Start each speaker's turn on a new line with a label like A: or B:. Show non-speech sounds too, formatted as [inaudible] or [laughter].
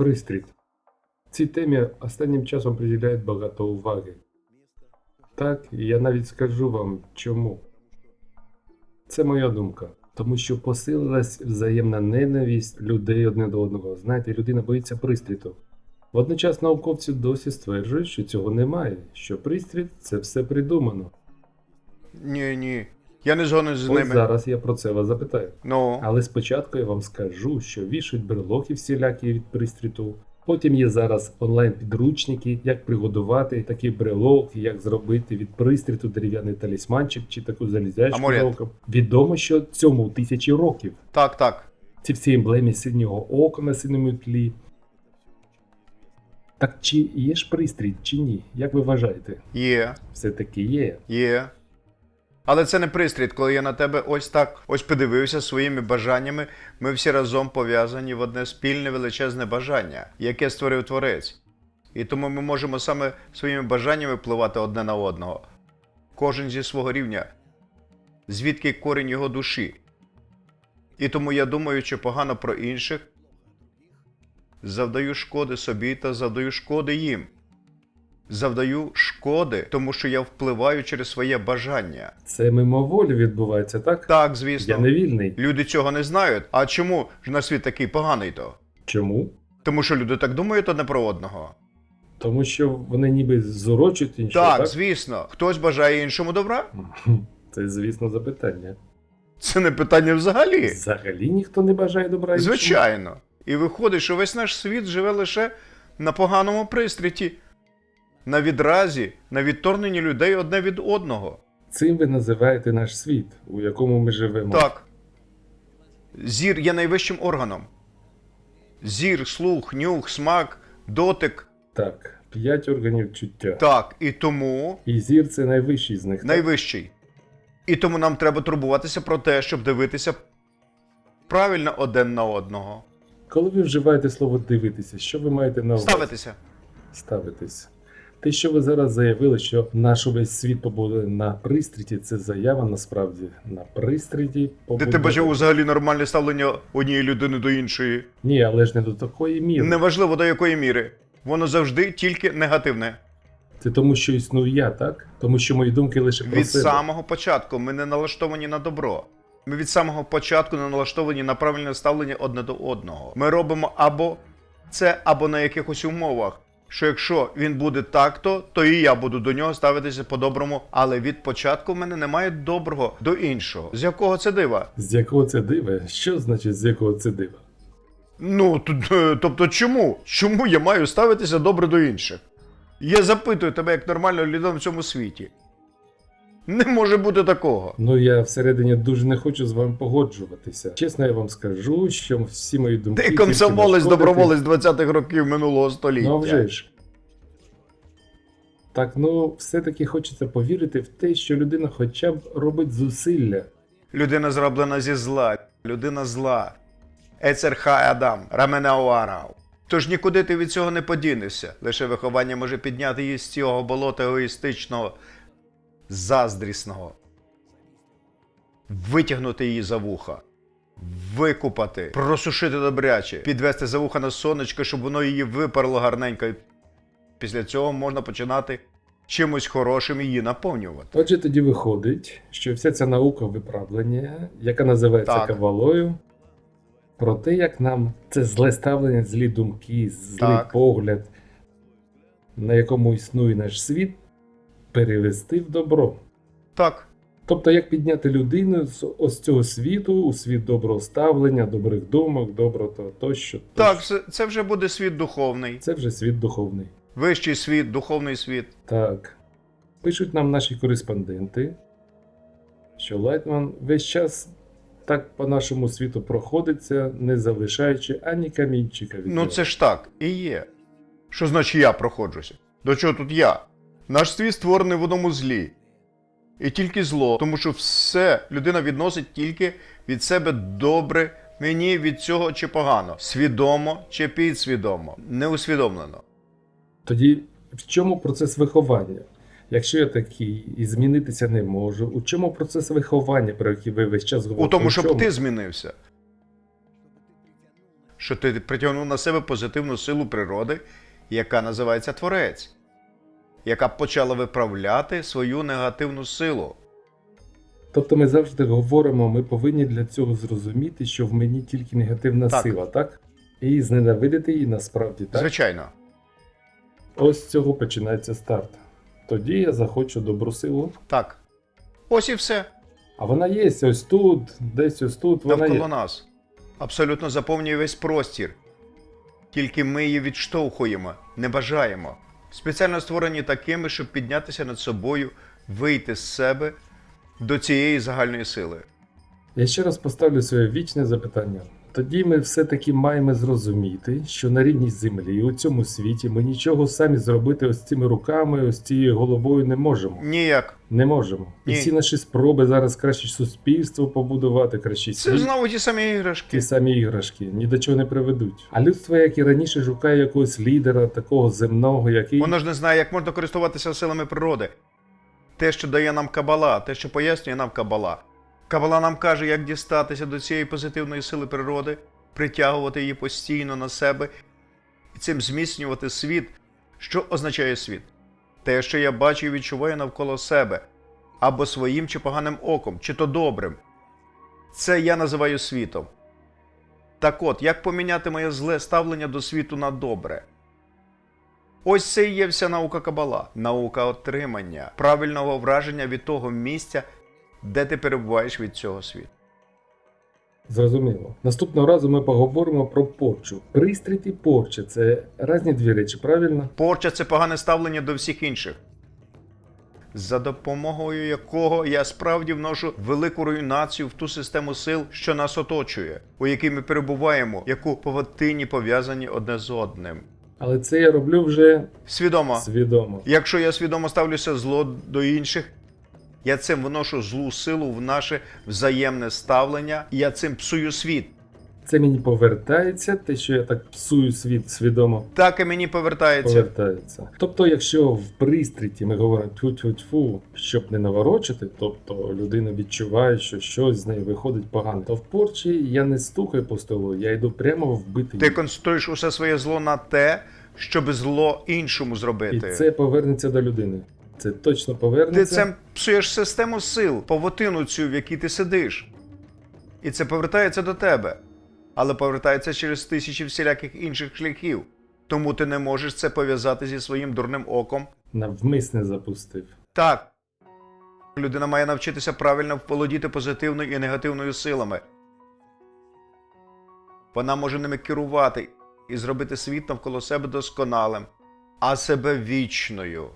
A: Пристріт. Цій темі останнім часом приділяють багато уваги. Так, я навіть скажу вам чому. Це моя думка. Тому що посилилась взаємна ненависть людей одне до одного. Знаєте, людина боїться пристріту. Водночас науковці досі стверджують, що цього немає, що пристріт це все придумано.
B: Ні, ні. Я не згоден з
A: Ось
B: ними.
A: зараз я про це вас запитаю.
B: Ну,
A: Але спочатку я вам скажу, що вішають брелоки всілякі від пристріту. Потім є зараз онлайн-підручники, як приготувати такий брелок, як зробити від пристріту дерев'яний талісманчик чи таку залізячку
B: Амулет.
A: Відомо, що цьому тисячі років.
B: так, так.
A: Ці всі емблеми синього ока на синьому тлі. Так чи є ж пристрій, чи ні? Як ви вважаєте?
B: Є,
A: Все-таки є.
B: є. Але це не пристріт, коли я на тебе ось так ось подивився своїми бажаннями. Ми всі разом пов'язані в одне спільне величезне бажання, яке створив творець. І тому ми можемо саме своїми бажаннями впливати одне на одного. Кожен зі свого рівня, звідки корінь його душі. І тому я думаю, що погано про інших, завдаю шкоди собі та завдаю шкоди їм. Завдаю шкоди, тому що я впливаю через своє бажання.
A: Це мимоволі відбувається, так?
B: Так, звісно,
A: Я не вільний.
B: люди цього не знають. А чому ж на світ такий поганий то?
A: Чому?
B: Тому що люди так думають одне про одного.
A: Тому що вони ніби зорочують іншого,
B: Так,
A: так?
B: звісно, хтось бажає іншому добра. [laughs]
A: Це, звісно, запитання.
B: Це не питання взагалі.
A: Взагалі ніхто не бажає добра іншому?
B: Звичайно. І виходить, що весь наш світ живе лише на поганому пристріті, на відразі, на відторгненні людей одне від одного.
A: Цим ви називаєте наш світ, у якому ми живемо.
B: Так. Зір є найвищим органом. Зір, слух, нюх, смак, дотик.
A: Так, п'ять органів чуття.
B: Так, і тому
A: І зір це найвищий з них. так?
B: найвищий. І тому нам треба турбуватися про те, щоб дивитися правильно один на одного.
A: Коли ви вживаєте слово дивитися, що ви маєте на увазі?
B: Ставитися.
A: Ставитись. Те, що ви зараз заявили, що наш увесь світ побудує на пристріті, це заява насправді на пристріті
B: Де ти бачив взагалі нормальне ставлення однієї людини до іншої?
A: Ні, але ж не до такої міри.
B: Неважливо до якої міри. Воно завжди тільки негативне.
A: Це тому, що існую я, так? Тому що мої думки лише про
B: Від
A: себе.
B: самого початку ми не налаштовані на добро. Ми від самого початку не налаштовані на правильне ставлення одне до одного. Ми робимо або це, або на якихось умовах. Що якщо він буде так-то, то і я буду до нього ставитися по-доброму. Але від початку в мене немає доброго до іншого. З якого це дива?
A: З якого це дива? Що значить з якого це дива?
B: Ну, е, тобто чому? Чому я маю ставитися добре до інших? Я запитую тебе як нормальну людину в цьому світі. Не може бути такого.
A: Ну я всередині дуже не хочу з вами погоджуватися. Чесно, я вам скажу, що всі мої думки.
B: Ти комсомолець, доброволець 20-х років минулого століття.
A: Ну вже ж. Так, ну все-таки хочеться повірити в те, що людина хоча б робить зусилля.
B: Людина зроблена зі зла. Людина зла. Ецерхай Адам, Раменауарау. Тож нікуди ти від цього не подінешся. Лише виховання може підняти її з цього болота егоїстичного, заздрісного. Витягнути її за вуха. Викупати, просушити добряче, підвести за вуха на сонечко, щоб воно її випарло гарненько. І Після цього можна починати чимось хорошим її наповнювати.
A: Отже, тоді виходить, що вся ця наука виправлення, яка називається
B: Так.
A: кабалою, про те, як нам це зле ставлення, злі думки, злий
B: Так.
A: погляд, на якому існує наш світ, перевести в добро.
B: Так,
A: Тобто, як підняти людину з ось цього світу у світ доброго ставлення, добрих думок, доброго тощо.
B: так,
A: тощо.
B: це, це вже буде світ духовний.
A: Це вже світ духовний.
B: Вищий світ, духовний світ.
A: Так. Пишуть нам наші кореспонденти, що Лайтман весь час так по нашому світу проходиться, не залишаючи ані камінчика від
B: Ну
A: нього.
B: це ж так і є. Що значить я проходжуся? До чого тут я? Наш світ створений в одному злі. І тільки зло, тому що все людина відносить тільки від себе добре, мені від цього чи погано, свідомо чи підсвідомо, неусвідомлено.
A: Тоді в чому процес виховання? Якщо я такий і змінитися не можу, у чому процес виховання, про який ви весь час говорите?
B: У тому, щоб ти змінився. що ти притягнув на себе позитивну силу природи, яка називається Творець, яка почала виправляти свою негативну силу.
A: Тобто ми завжди говоримо, ми повинні для цього зрозуміти, що в мені тільки негативна
B: Так.
A: сила, так? І зненавидити її насправді, так?
B: Звичайно.
A: Ось з цього починається старт. Тоді я захочу добру силу.
B: Так. Ось і все.
A: А вона є ось тут, десь ось тут, вона
B: навколо
A: є.
B: нас. Абсолютно заповнює весь простір. Тільки ми її відштовхуємо, не бажаємо. Спеціально створені такими, щоб піднятися над собою, вийти з себе до цієї загальної сили.
A: Я ще раз поставлю своє вічне запитання. Тоді ми все-таки маємо зрозуміти, що на рівні землі у цьому світі ми нічого самі зробити ось цими руками, ось цією головою не можемо.
B: Ніяк.
A: Не можемо. І всі наші спроби зараз краще суспільство побудувати, краще
B: Це
A: світ.
B: знову ті самі іграшки.
A: Ті самі іграшки ні до чого не приведуть. А людство, як і раніше, шукає якогось лідера, такого земного, який
B: Воно ж не знає, як можна користуватися силами природи. Те, що дає нам кабала, те, що пояснює нам кабала. Кабала нам каже, як дістатися до цієї позитивної сили природи, притягувати її постійно на себе і цим зміцнювати світ. Що означає світ? Те, що я бачу і відчуваю навколо себе, або своїм чи поганим оком, чи то добрим. Це я називаю світом. Так от, як поміняти моє зле ставлення до світу на добре? Ось це і є вся наука Кабала, наука отримання, правильного враження від того місця, де ти перебуваєш від цього світу.
A: зрозуміло. Наступного разу ми поговоримо про порчу. Пристріт і порча це різні дві речі, правильно?
B: Порча це погане ставлення до всіх інших, за допомогою якого я справді вношу велику руйнацію в ту систему сил, що нас оточує, у якій ми перебуваємо, яку поводині пов'язані одне з одним.
A: Але це я роблю вже
B: Свідомо,
A: свідомо.
B: Якщо я свідомо ставлюся зло до інших, я цим вношу злу силу в наше взаємне ставлення, і я цим псую світ.
A: Це мені повертається, те, що я так псую світ свідомо.
B: Так і мені повертається.
A: Повертається. Тобто, якщо в пристріті ми говоримо тьфу-тьфу-тьфу, щоб не наворочити, тобто людина відчуває, що щось з неї виходить погано, то в порчі я не стукаю по столу, я йду прямо вбити
B: Ти
A: її.
B: концентруєш усе своє зло на те, щоб зло іншому
A: І
B: зробити.
A: це повернеться до людини. Це точно повернеться.
B: Ти цим псуєш систему сил, повотину цю, в якій ти сидиш. І це повертається до тебе. Але повертається через тисячі всіляких інших шляхів. Тому ти не можеш це пов'язати зі своїм дурним оком
A: Навмисне запустив.
B: Так. Людина має навчитися правильно володіти позитивною і негативною силами. Вона може ними керувати і зробити світ навколо себе досконалим, а себе вічною.